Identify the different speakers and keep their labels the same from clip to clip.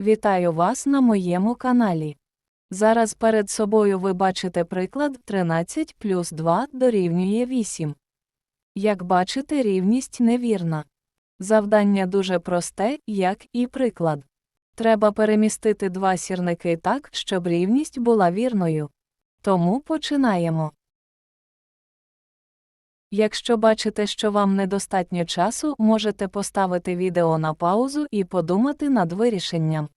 Speaker 1: Вітаю вас на моєму каналі. Зараз перед собою ви бачите приклад 13 плюс 2 дорівнює 8. Як бачите, рівність невірна. Завдання дуже просте, як і приклад. Треба перемістити два сірники так, щоб рівність була вірною. Тому починаємо. Якщо бачите, що вам недостатньо часу, можете поставити відео на паузу і подумати над вирішенням.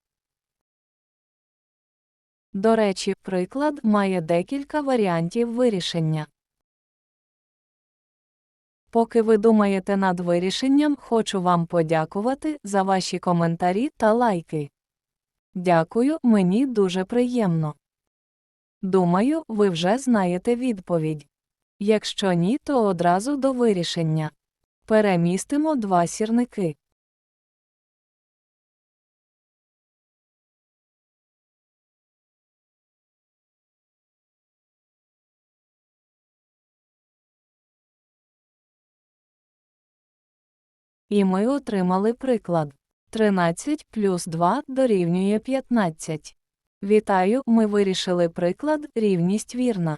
Speaker 1: До речі, приклад має декілька варіантів вирішення. Поки ви думаєте над вирішенням, хочу вам подякувати за ваші коментарі та лайки. Дякую, мені дуже приємно. Думаю, ви вже знаєте відповідь. Якщо ні, то одразу до вирішення. Перемістимо два сірники. І ми отримали приклад. 13 плюс 2 дорівнює 15. Вітаю, ми вирішили приклад, рівність вірна.